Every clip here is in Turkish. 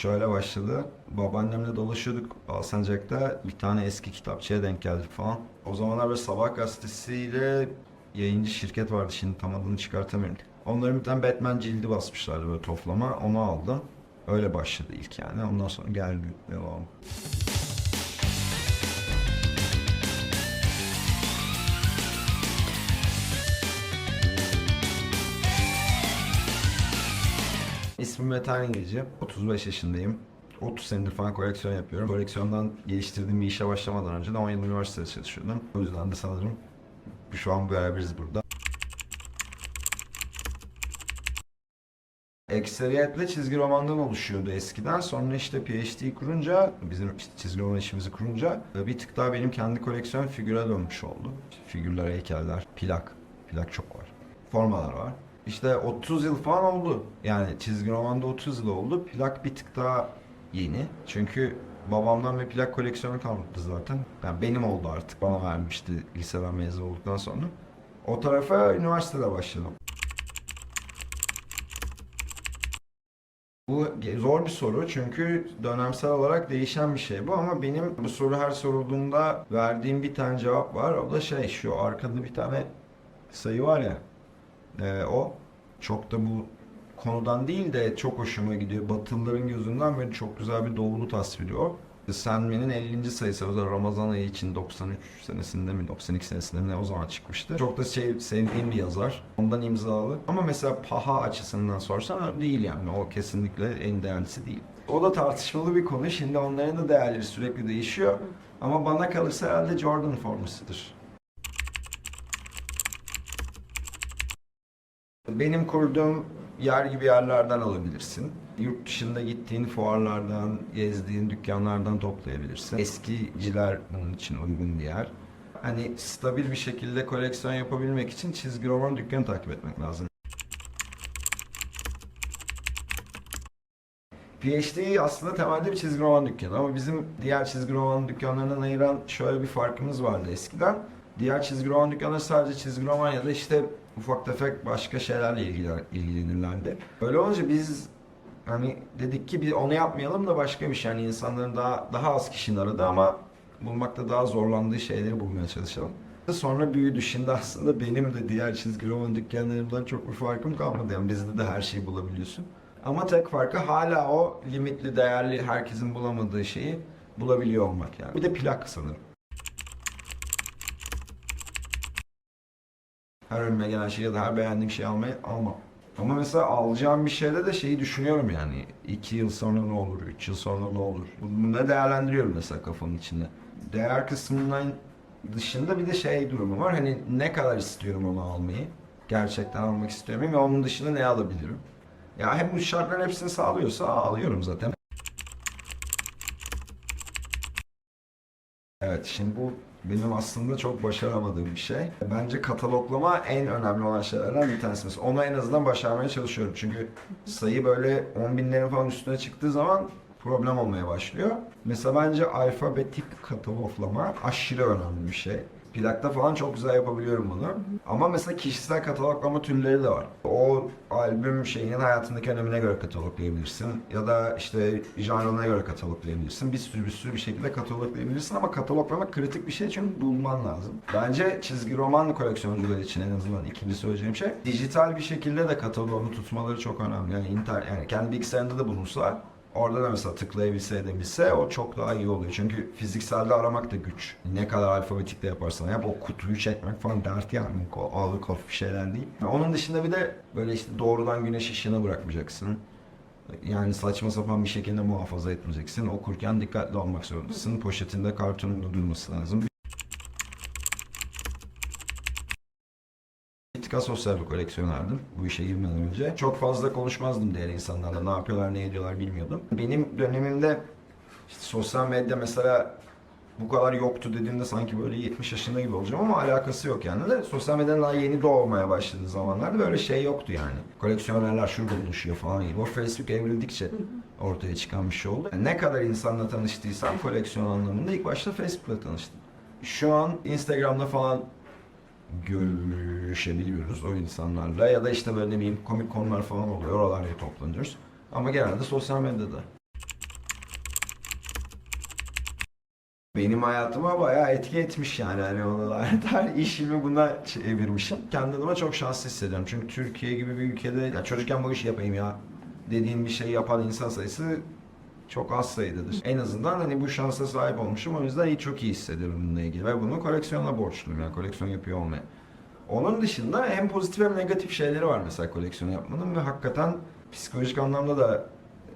Şöyle başladı. Babaannemle dolaşıyorduk Alsancak'ta. Bir tane eski kitapçıya denk geldik falan. O zamanlar böyle Sabah gazetesiyle yayıncı şirket vardı. Şimdi tam adını çıkartamıyorum. Onların bir tane Batman cildi basmışlardı böyle toplama. Onu aldım. Öyle başladı ilk yani. Ondan sonra geldi devam. İsmim Metan İngilizce. 35 yaşındayım. 30 senedir falan koleksiyon yapıyorum. Koleksiyondan geliştirdiğim bir işe başlamadan önce de 10 yıl üniversitede çalışıyordum. O yüzden de sanırım şu an beraberiz burada. Ekseriyetle çizgi romandan oluşuyordu eskiden. Sonra işte PhD kurunca, bizim işte çizgi roman işimizi kurunca bir tık daha benim kendi koleksiyon figüre dönmüş oldu. Figürler, heykeller, plak. Plak çok var. Formalar var. İşte 30 yıl falan oldu. Yani çizgi romanda 30 yıl oldu. Plak bir tık daha yeni. Çünkü babamdan bir plak koleksiyonu kalmadı zaten. Yani benim oldu artık. Bana vermişti liseden mezun olduktan sonra. O tarafa üniversitede başladım. Bu zor bir soru çünkü dönemsel olarak değişen bir şey bu ama benim bu soru her sorulduğunda verdiğim bir tane cevap var. O da şey şu arkada bir tane sayı var ya ee, o çok da bu konudan değil de çok hoşuma gidiyor. Batılıların gözünden böyle çok güzel bir doğulu tasviri o. Sandman'in 50. sayısı da Ramazan ayı için 93 senesinde mi 92 senesinde mi ne o zaman çıkmıştı. Çok da şey sevdiğim bir yazar. Ondan imzalı. Ama mesela paha açısından sorsan değil yani. O kesinlikle en değerlisi değil. O da tartışmalı bir konu. Şimdi onların da değerleri sürekli değişiyor. Ama bana kalırsa herhalde Jordan formasıdır. Benim kurduğum yer gibi yerlerden alabilirsin. Yurt dışında gittiğin fuarlardan, gezdiğin dükkanlardan toplayabilirsin. Eskiciler bunun için uygun bir yer. Hani stabil bir şekilde koleksiyon yapabilmek için çizgi roman dükkanı takip etmek lazım. PhD aslında temelde bir çizgi roman dükkanı ama bizim diğer çizgi roman dükkanlarından ayıran şöyle bir farkımız vardı eskiden. Diğer çizgi roman dükkanları sadece çizgi roman ya da işte ufak tefek başka şeylerle ilgilen, ilgilenirlerdi. Öyle olunca biz hani dedik ki biz onu yapmayalım da başka bir şey. Yani insanların daha daha az kişinin aradı ama bulmakta daha zorlandığı şeyleri bulmaya çalışalım. Sonra büyüdü. Şimdi aslında benim de diğer çizgi roman dükkanlarımdan çok bir farkım kalmadı. Yani bizde de her şeyi bulabiliyorsun. Ama tek farkı hala o limitli, değerli, herkesin bulamadığı şeyi bulabiliyor olmak yani. Bir de plak sanırım. Her önüme gelen şey ya da her beğendiğim şeyi almayı almam. Ama mesela alacağım bir şeyde de şeyi düşünüyorum yani. iki yıl sonra ne olur, üç yıl sonra ne olur? Bunu da değerlendiriyorum mesela kafamın içinde. Değer kısmından dışında bir de şey durumu var. Hani ne kadar istiyorum onu almayı? Gerçekten almak istiyor muyum ve onun dışında ne alabilirim? Ya hem bu şartların hepsini sağlıyorsa alıyorum zaten. Evet şimdi bu benim aslında çok başaramadığım bir şey. Bence kataloglama en önemli olan şeylerden bir tanesi. Onu en azından başarmaya çalışıyorum. Çünkü sayı böyle 10 binlerin falan üstüne çıktığı zaman problem olmaya başlıyor. Mesela bence alfabetik kataloglama aşırı önemli bir şey. Plakta falan çok güzel yapabiliyorum bunu. Ama mesela kişisel kataloglama türleri de var. O albüm şeyinin hayatındaki önemine göre kataloglayabilirsin. Ya da işte janrına göre kataloglayabilirsin. Bir sürü bir sürü bir şekilde kataloglayabilirsin ama kataloglamak kritik bir şey çünkü bulman lazım. Bence çizgi roman koleksiyoncular için en azından ikinci söyleyeceğim şey dijital bir şekilde de kataloğunu tutmaları çok önemli. Yani inter yani kendi bilgisayarında da bulunsa Orada da mesela tıklayabilse edebilse o çok daha iyi oluyor. Çünkü fizikselde aramak da güç. Ne kadar alfabetikle yaparsan yap o kutuyu çekmek falan dert yani. Ağlık hafif şeyler değil. Onun dışında bir de böyle işte doğrudan güneş ışığına bırakmayacaksın. Yani saçma sapan bir şekilde muhafaza etmeyeceksin. Okurken dikkatli olmak zorundasın. Poşetinde kartonun da durması lazım. Bir tık asosyal bir koleksiyonerdim bu işe girmeden önce. Çok fazla konuşmazdım diğer insanlarla. Ne yapıyorlar, ne ediyorlar bilmiyordum. Benim dönemimde işte sosyal medya mesela bu kadar yoktu dediğimde sanki böyle 70 yaşında gibi olacağım ama alakası yok yani de sosyal medyanın daha yeni doğmaya başladığı zamanlarda böyle şey yoktu yani. Koleksiyonerler şurada buluşuyor falan gibi. O Facebook evrildikçe ortaya çıkan bir şey oldu. Yani ne kadar insanla tanıştıysam koleksiyon anlamında ilk başta Facebook'la tanıştım. Şu an Instagram'da falan görüşebiliyoruz o insanlarla ya da işte böyle ne bileyim komik konular falan oluyor oralarda toplanıyoruz. Ama genelde sosyal medyada. Benim hayatıma bayağı etki etmiş yani hani oralarda işimi buna çevirmişim. Kendime çok şanslı hissediyorum çünkü Türkiye gibi bir ülkede ya çocukken bu işi yapayım ya dediğin bir şey yapan insan sayısı çok az sayıdadır. En azından hani bu şansa sahip olmuşum. O yüzden iyi, çok iyi hissediyorum bununla ilgili. Ve bunu koleksiyona borçluyum yani koleksiyon yapıyor olmaya. Onun dışında hem pozitif hem negatif şeyleri var mesela koleksiyon yapmanın ve hakikaten psikolojik anlamda da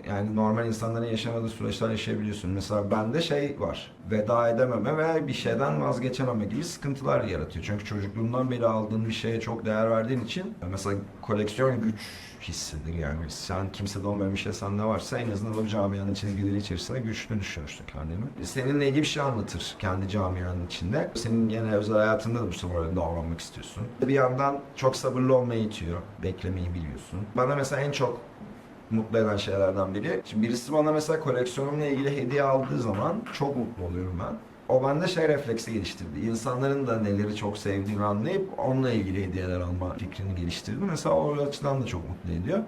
yani normal insanların yaşamadığı süreçler yaşayabiliyorsun. Mesela bende şey var. Veda edememe ve bir şeyden vazgeçememe gibi sıkıntılar yaratıyor. Çünkü çocukluğundan beri aldığın bir şeye çok değer verdiğin için mesela koleksiyon güç hissidir yani. Sen kimsede olmayan bir şey sende varsa en azından o camianın çizgileri içerisinde güçlü düşünürsün kendini. Seninle ilgili bir şey anlatır kendi camianın içinde. Senin gene özel hayatında da bu sefer öyle davranmak istiyorsun. Bir yandan çok sabırlı olmayı itiyor. Beklemeyi biliyorsun. Bana mesela en çok mutlu eden şeylerden biri. Şimdi birisi bana mesela koleksiyonumla ilgili hediye aldığı zaman çok mutlu oluyorum ben. O bende şey refleksi geliştirdi. İnsanların da neleri çok sevdiğini anlayıp onunla ilgili hediyeler alma fikrini geliştirdi. Mesela o açıdan da çok mutlu ediyor.